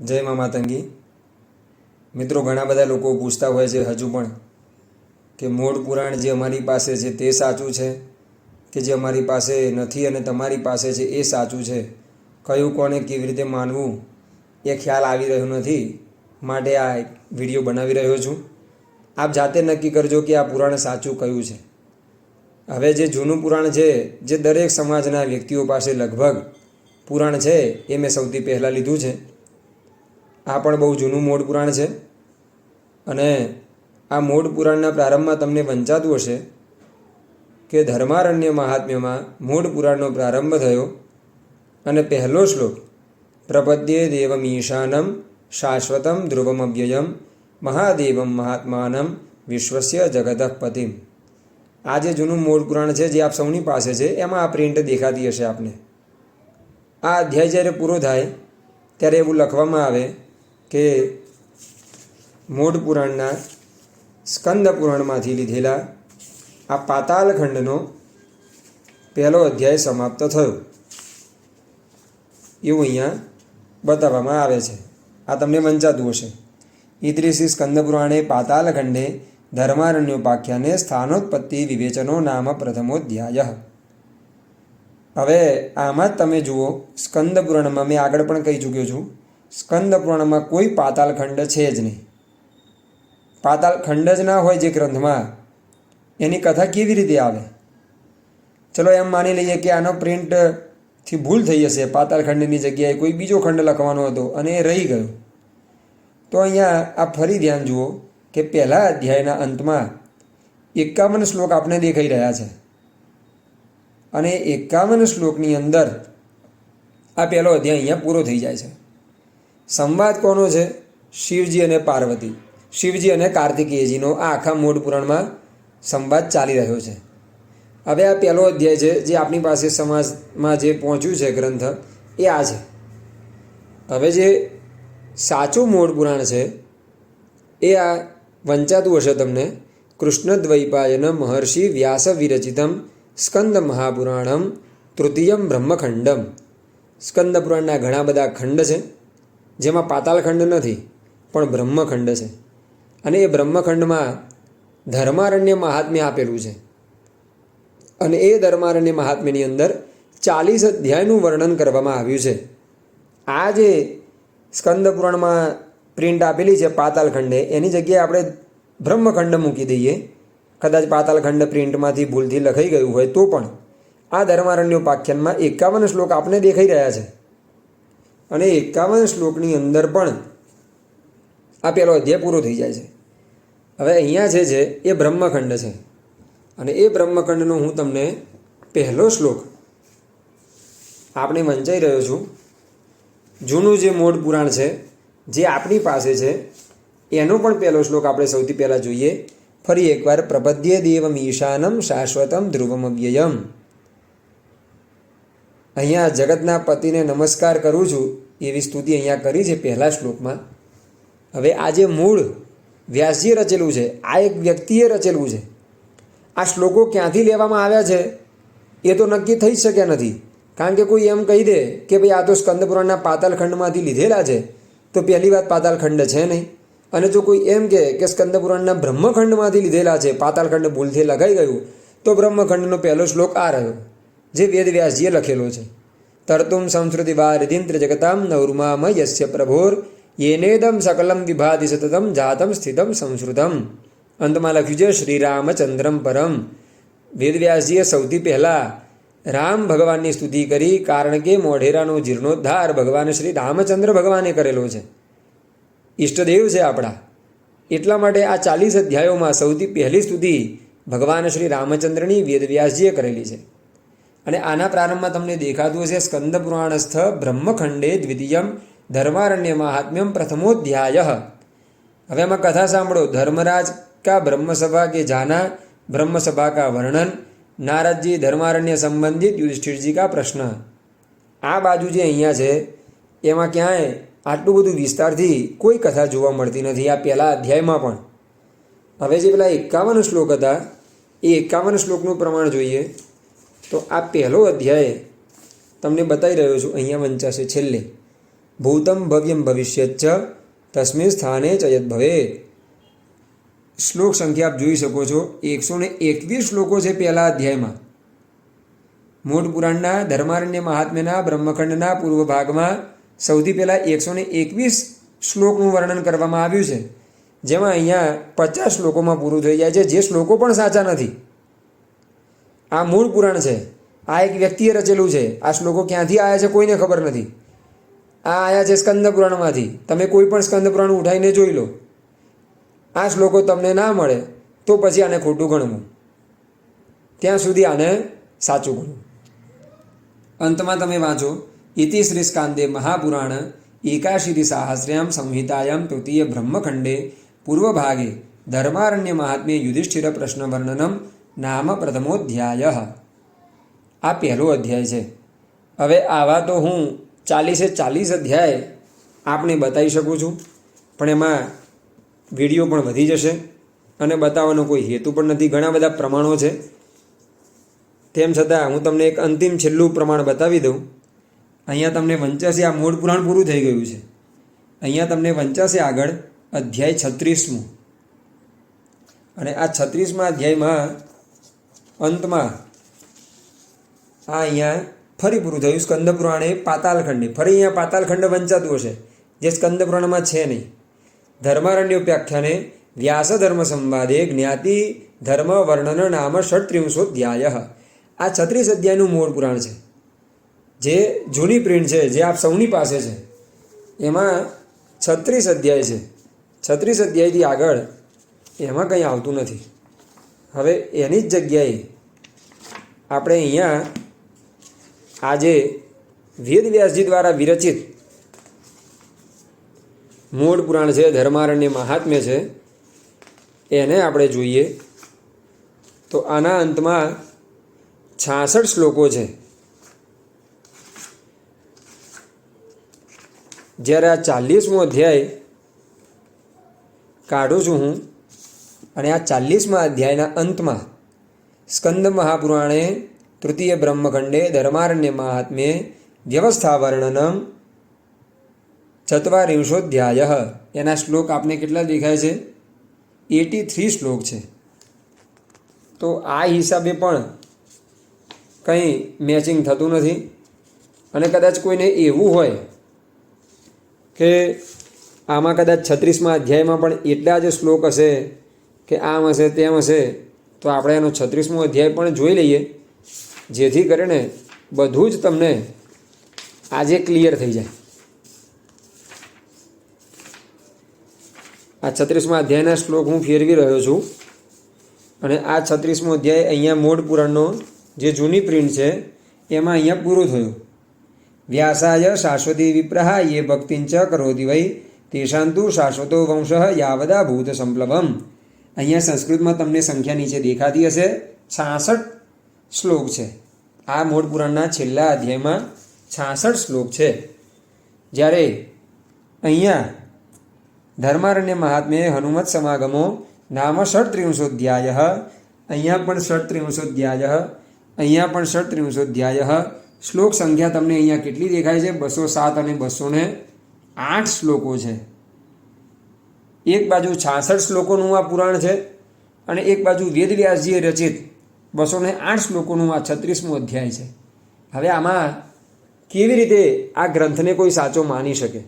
જય મા માતંગી. મિત્રો, ઘણા બધા લોકો પૂછતા હોય છે હજુ પણ કે મૂળ પુરાણ જે અમારી પાસે છે તે સાચું છે કે જે અમારી પાસે નથી અને તમારી પાસે છે એ સાચું છે? કયું કોને કેવી રીતે માનવું એ ખ્યાલ આવી રહ્યો નથી માટે આ વીડિયો બનાવી રહ્યો છું. આપ જાતે નક્કી કરજો કે આ પુરાણ સાચું કયું છે. હવે જે જૂનું પુરાણ છે, જે દરેક સમાજના વ્યક્તિઓ પાસે લગભગ પુરાણ છે, એ મેં સૌથી પહેલાં લીધું છે. આ પણ બહુ જૂનું મોડ પુરાણ છે. અને આ મોડ પુરાણના પ્રારંભમાં તમને વંચાતું હશે કે ધર્મારણ્ય મહાત્મ્યમાં મૂળ પુરાણનો પ્રારંભ થયો અને પહેલો શ્લોક, પ્રપદ્યે દેવમીશાનમ શાશ્વતમ ધ્રુવમવ્યયમ મહાદેવમ મહાત્માનમ વિશ્વસ્ય જગતઃ પતિમ આ જે જૂનું મૂળ પુરાણ છે, જે આપ સૌની પાસે છે, એમાં આ પ્રિન્ટ દેખાતી હશે આપને. આ અધ્યાય જ્યારે પૂરો થાય, ત્યારે એવું લખવામાં આવે કે મૂળ પુરાણના સ્કંદ પુરાણમાંથી લીધેલા આ પાતાલખંડનો પહેલો અધ્યાય સમાપ્ત થયો. એવું અહીંયા બતાવવામાં આવે છે. આ તમને વંચાતું હશે. ઈત્રીસી સ્કંદ પુરાણે પાતાલખંડે ધર્મારણ્યોપાખ્યાને સ્થાનોત્પત્તિ વિવેચનો નામ પ્રથમોધ્યાય. હવે આમાં જ તમે જુઓ, સ્કંદ પુરાણમાં મેં આગળ પણ કહી ચૂક્યો છું. સ્કંદ પુરાણમાં કોઈ પાતાલ ખંડ છે જ નહીં. પાતાલ ખંડ જ ના હોય જે ગ્રંથમાં. એની કથા કેવી રીતે આવે? ચલો એમ માની લઈએ કે આનો પ્રિન્ટથી ભૂલ થઈ હશે. પાતાલ ખંડની જગ્યાએ કોઈ બીજો ખંડ લખવાનો હતો અને એ રહી ગયો. તો અહીંયા આ ફરી ધ્યાન જુઓ કે પહેલા અધ્યાયના અંતમાં એકાવન શ્લોક આપણે દેખાઈ રહ્યા છે. અને એકાવન શ્લોકની અંદર આ પહેલો અધ્યાય અહીંયા પૂરો થઈ જાય છે. સંવાદ કોનો છે? શિવજી અને પાર્વતી. શિવજી અને કાર્તિકેયજીનો આ આખા મૂળ પુરાણમાં સંવાદ ચાલી રહ્યો છે. હવે આ પહેલો અધ્યાય છે, જે આપણી પાસે સમાજમાં જે પહોંચ્યું છે ગ્રંથ, એ આ છે. હવે જે સાચું મૂળ પુરાણ છે, એ આ વંચાતું હશે તમને. કૃષ્ણદ્વૈપાયન મહર્ષિ વ્યાસ વિરચિતમ સ્કંદ મહાપુરાણમ તૃતીયમ બ્રહ્મખંડમ. સ્કંદ પુરાણના ઘણા બધા ખંડ છે. જેમાં પાતાળખંડ નથી, પણ બ્રહ્મખંડ છે. અને એ બ્રહ્મખંડમાં ધર્મારણ્ય મહાત્મ્ય આપેલું છે. અને એ ધર્મારણ્ય મહાત્મ્યની અંદર ચાલીસ અધ્યાયનું વર્ણન કરવામાં આવ્યું છે. આ જે સ્કંદ પુરાણમાં પ્રિન્ટ આપેલી છે પાતાળખંડે એની જગ્યાએ આપણે બ્રહ્મખંડ મૂકી દઈએ. કદાચ પાતાળખંડ પ્રિન્ટમાંથી ભૂલથી લખાઈ ગયું હોય તો પણ આ ધર્મારણ્ય ઉપાખ્યાનમાં એકાવન શ્લોક આપને દેખાઈ રહ્યા છે. અને એકાવન શ્લોકની અંદર પણ આ પહેલો અધ્યાય પૂરો થઈ જાય છે. હવે અહીંયા જે છે, એ બ્રહ્મખંડ છે. અને એ બ્રહ્મખંડનો હું તમને પહેલો શ્લોક આપણે વંચાઈ રહ્યો છું. જૂનું જે મોડ પુરાણ છે, જે આપણી પાસે છે, એનો પણ પહેલો શ્લોક આપણે સૌથી પહેલાં જોઈએ. ફરી એકવાર, પ્રપદ્ય દેવમ ઈશાનમ શાશ્વતમ ધ્રુવમવ્યયમ. અહીંયા જગતના પતિને નમસ્કાર કરું છું. એવી સ્તુતિ અહીંયા કરી છે પહેલા શ્લોકમાં. હવે આ જે મૂળ વ્યાસજીએ રચેલું છે, આ એક વ્યક્તિએ રચેલું છે. આ શ્લોકો ક્યાંથી લેવામાં આવ્યા છે, એ તો નક્કી થઈ શક્યા નથી. કારણ કે કોઈ એમ કહી દે કે ભાઈ આ તો સ્કંદપુરાણના પાતાલખંડમાંથી લીધેલા છે, તો પહેલી વાત પાતાલખંડ છે નહીં. અને જો કોઈ એમ કહે કે સ્કંદપુરાણના બ્રહ્મખંડમાંથી લીધેલા છે, પાતાલખંડ ભૂલથી લગાઈ ગયું, તો બ્રહ્મખંડનો પહેલો શ્લોક આ રહ્યો, જે વેદ વ્યાસજીએ લખેલો છે. તર્તુમ સંસ્કૃતિ વારિધિન્દ્ર જગતામ નૌર્મામ યસ્ય પ્રભોર યેનેદમ સકલમ વિભાતિ સતતમ જાતમ સ્થિતમ સંસ્કૃતમ અંતમાં લખ્યું છે શ્રીરામચંદ્રમ પરમ વેદવ્યાસજીએ સૌથી પહેલાં રામ ભગવાનની સ્તુતિ કરી કારણ કે મોઢેરાનો જીર્ણોદ્ધાર ભગવાન શ્રી રામચંદ્ર ભગવાને કરેલો છે ઈષ્ટદેવ છે આપણા એટલા માટે આ ચાલીસ અધ્યાયોમાં સૌથી પહેલી સ્તુતિ ભગવાન શ્રી રામચંદ્રની વેદવ્યાસજીએ કરેલી છે। અને આના પ્રારંભમાં તમને દેખાતું હશે સ્કંદ પુરાણસ્થ બ્રહ્મખંડે દ્વિતીયમ ધર્મારણ્ય મહાત્મ્યમ પ્રથમોધ્યાય. હવે એમાં કથા સાંભળો. ધર્મરાજ કા બ્રહ્મસભા કે જાના? બ્રહ્મસભા કા વર્ણન? નારદજી ધર્મારણ્ય સંબંધિત યુધિષ્ઠિરજી કા પ્રશ્ન? આ બાજુ જે અહીંયા છે, એમાં ક્યાંય આટલું બધું વિસ્તારથી કોઈ કથા જોવા મળતી નથી. આ પહેલા અધ્યાયમાં પણ. હવે જે પેલા એકાવન શ્લોક હતા, એ એકાવન શ્લોકનું પ્રમાણ જોઈએ. તો આ પહેલો અધ્યાય તમને બતાવી રહ્યો છું, અહીંયા વંચાશે છેલ્લે. ભૂતમ ભવ્યમ ભવિષ્યચ્ચ તસ્મિન સ્થાને ચયત ભવે શ્લોક સંખ્યા આપ જોઈ શકો છો, એકસો ને એકવીસ શ્લોકો છે પહેલા અધ્યાયમાં. મૂળ પુરાણના, ધર્મારણ્ય મહાત્મ્યના, બ્રહ્મખંડના પૂર્વ ભાગમાં સૌથી પહેલાં એકસો ને એકવીસ શ્લોકનું વર્ણન કરવામાં આવ્યું છે. જેમાં અહીંયા પચાસ શ્લોકોમાં પૂરું થઈ જાય છે, જે શ્લોકો પણ સાચા નથી. આ મૂળ પુરાણ છે. આ એક વ્યક્તિએ રચેલું છે. આ શ્લોકો ક્યાંથી આવ્યા છે કોઈને ખબર નથી. આ આવ્યા છે સ્કંદ પુરાણમાંથી. તમે કોઈ પણ સ્કંદ પુરાણ ઉઠાવીને જોઈ લો. આ શ્લોકો તમને ના મળે તો પછી આને ખોટું ગણવું. ત્યાં સુધી આને સાચું ગણવું. અંતમાં તમે વાંચો, ઇતિ શ્રી સ્કાંદે મહાપુરાણ એકાશીતિ સાહસ્ર્યામ સંહિતાયામ તૃતીય બ્રહ્મખંડે પૂર્વભાગે ધર્મારણ્ય મહાત્મ્ય યુધિષ્ઠિર પ્રશ્ન વર્ણનમ નામ પ્રથમોધ્યાય આ પહેલો અધ્યાય છે. હવે આવા તો હું ચાલીસે ચાલીસ અધ્યાય આપને બતાવી શકું છું, પણ એમાં વીડિયો પણ વધી જશે અને બતાવવાનો કોઈ હેતુ પણ નથી. ઘણા બધા પ્રમાણો છે. તેમ છતાં હું તમને એક અંતિમ છેલ્લું પ્રમાણ બતાવી દઉં. અહીંયા તમને વંચાસી આ મૂળ પુરાણ પૂરું થઈ ગયું છે. અહીંયા તમને વંચાસી આગળ અધ્યાય છત્રીસમું. અને આ છત્રીસમાં અધ્યાયમાં અંતમાં આ અહીંયા ફરી પૂરું થયું. સ્કંદ પુરાણે પાતાલખંડે ફરી અહીંયા પાતાલખંડ વંચાતું હશે, જે સ્કંદ પુરાણમાં છે નહીં. ધર્મારણ્યોપ્યાખ્યાને વ્યાસ ધર્મ સંવાદે જ્ઞાતિ ધર્મ વર્ણન નામ ષટ્ત્રિંશોધ્યાય. આ છત્રીસ અધ્યાયનું મૂળ પુરાણ છે. જે જૂની પ્રિન્ટ છે, જે આપ સૌની પાસે છે. એમાં છત્રીસ અધ્યાય છે. છત્રીસ અધ્યાયથી આગળ એમાં કંઈ આવતું નથી. હવે એની જ જગ્યાએ આપણે અહીંયા આજે વેદ વ્યાસજી દ્વારા વિરચિત મૂળ પુરાણ છે, ધર્મારણ્ય મહાત્મ્ય છે, એને આપણે જોઈએ. તો આના અંતમાં છાસઠ શ્લોકો છે. જ્યારે આ ચાલીસમો અધ્યાય કાઢું છું હું અને આ ચાલીસમા અધ્યાયના અંતમાં સ્કંદ મહાપુરાણે તૃતીય બ્રહ્મખંડે ધર્મારણ્ય મહાત્મ્યે વ્યવસ્થા વર્ણનમ ચત્વારિંશોધ્યાય. એના શ્લોક આપને કેટલા દેખાય છે? એટી થ્રી શ્લોક છે. તો આ હિસાબે પણ કંઈ મેચિંગ થતું નથી. અને કદાચ કોઈને એવું હોય કે આમાં કદાચ છત્રીસમાં અધ્યાયમાં પણ એટલા જ શ્લોક હશે કે આમ હશે, તેમ હશે, તો આપણે એનો છત્રીસમો અધ્યાય પણ જોઈ લઈએ. જેથી કરીને બધું જ તમને આજે ક્લિયર થઈ જાય. આ છત્રીસમા અધ્યાયના શ્લોક હું ફેરવી રહ્યો છું. અને આ છત્રીસમો અધ્યાય અહીંયા મૂળ પુરાણનો જે જૂની પ્રિન્ટ છે, એમાં અહીંયા પૂરું થયું. વ્યાસાય શાશ્વતી વિપ્રહા એ ભક્તિંચ કરોતિ વૈ, તેષાંતુ શાશ્વતો વંશ યાવદા ભૂત સંપ્લવમ. અહીંયા સંસ્કૃતમાં તમને સંખ્યા નીચે દેખાતી હશે. છાસઠ શ્લોક છે. આ મૂળ પુરાણના છેલ્લા અધ્યાયમાં છાસઠ શ્લોક છે. જ્યારે અહીંયા ધર્મારણ્ય મહાત્મ્ય હનુમત સમાગમો નામ ષટ્ત્રિંશોધ્યાય અહીંયા પણ ષટ્ત્રિંશોધ્યાય, અહીંયા પણ ષટ્ત્રિંશોધ્યાય શ્લોક સંખ્યા તમને અહીંયા કેટલી દેખાય છે? બસો સાત અને બસો આઠ શ્લોકો છે. એક બાજુ છાસઠ શ્લોકોનું આ પુરાણ છે અને એક બાજુ વેદવ્યાસજીએ રચિત બસો ને આઠ શ્લોકોનું આ છત્રીસમું અધ્યાય છે. હવે આમાં કેવી રીતે આ ગ્રંથને કોઈ સાચો માની શકે?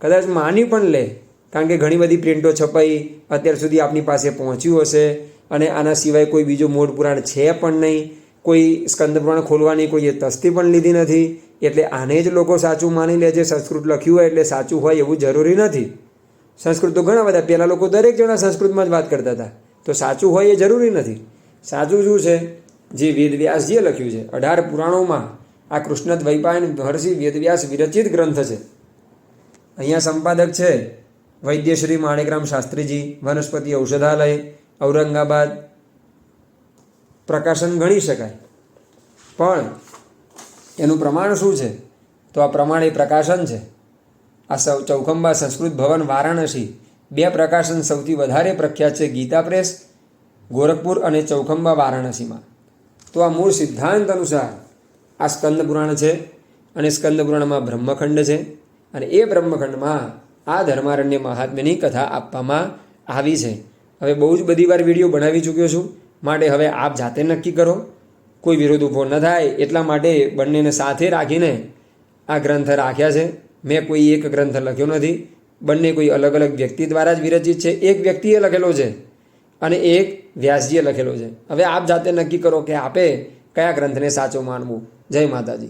કદાચ માની પણ લે, કારણ કે ઘણી બધી પ્રિન્ટો છપાઈ, અત્યાર સુધી આપની પાસે પહોંચ્યું હશે અને આના સિવાય કોઈ બીજું મૂળ પુરાણ છે પણ નહીં. કોઈ સ્કંદ પુરાણ ખોલવાની કોઈએ તસ્તી પણ લીધી નથી. એટલે આને જ લોકો સાચું માની લે છે સંસ્કૃત લખ્યું હોય એટલે સાચું હોય એવું જરૂરી નથી. સંસ્કૃત તો ઘણા બધા, પહેલાં લોકો દરેક જણા સંસ્કૃતમાં જ વાત કરતા હતા. તો સાચું હોય એ જરૂરી નથી. સાચું શું છે? જે વેદવ્યાસજીએ લખ્યું છે, અઢાર પુરાણોમાં આ કૃષ્ણ દ્વૈપાયન મહર્ષિ વેદવ્યાસ વિરચિત ગ્રંથ છે. અહીંયા સંપાદક છે વૈદ્યશ્રી માણેકરામ શાસ્ત્રીજી, વનસ્પતિ ઔષધાલય, ઔરંગાબાદ. પ્રકાશન ગણી શકાય. પણ એનું પ્રમાણ શું છે? તો આ પ્રમાણ એ પ્રકાશન છે. આ સૌ ચૌખંબા સંસ્કૃત ભવન વારાણસી. બે પ્રકાશન સૌથી વધારે પ્રખ્યાત છે ગીતા પ્રેસ, ગોરખપુર અને ચૌખંબા વારાણસીમાં. તો આ મૂળ સિદ્ધાંત અનુસાર આ સ્કંદ પુરાણ છે અને સ્કંદ પુરાણમાં બ્રહ્મખંડ છે અને એ બ્રહ્મખંડમાં આ ધર્મારણ્ય મહાત્મ્યની કથા આપવામાં આવી છે. હવે બહુ જ બધી વાર વીડિયો બનાવી ચૂક્યો છું. માટે હવે આપ જાતે નક્કી કરો. કોઈ વિરોધ ઊભો ન થાય. એટલા માટે બંનેને સાથે રાખીને આ ગ્રંથ રાખ્યા છે. મેં કોઈ એક ગ્રંથ લખ્યો નથી. બંને કોઈ અલગ અલગ વ્યક્તિ દ્વારા જ વિરચિત છે. એક વ્યક્તિએ લખેલો છે અને એક વ્યાસજીએ લખેલો છે. હવે આપ જાતે નક્કી કરો કે આપે કયા ગ્રંથને સાચો માનવું? જય માતાજી.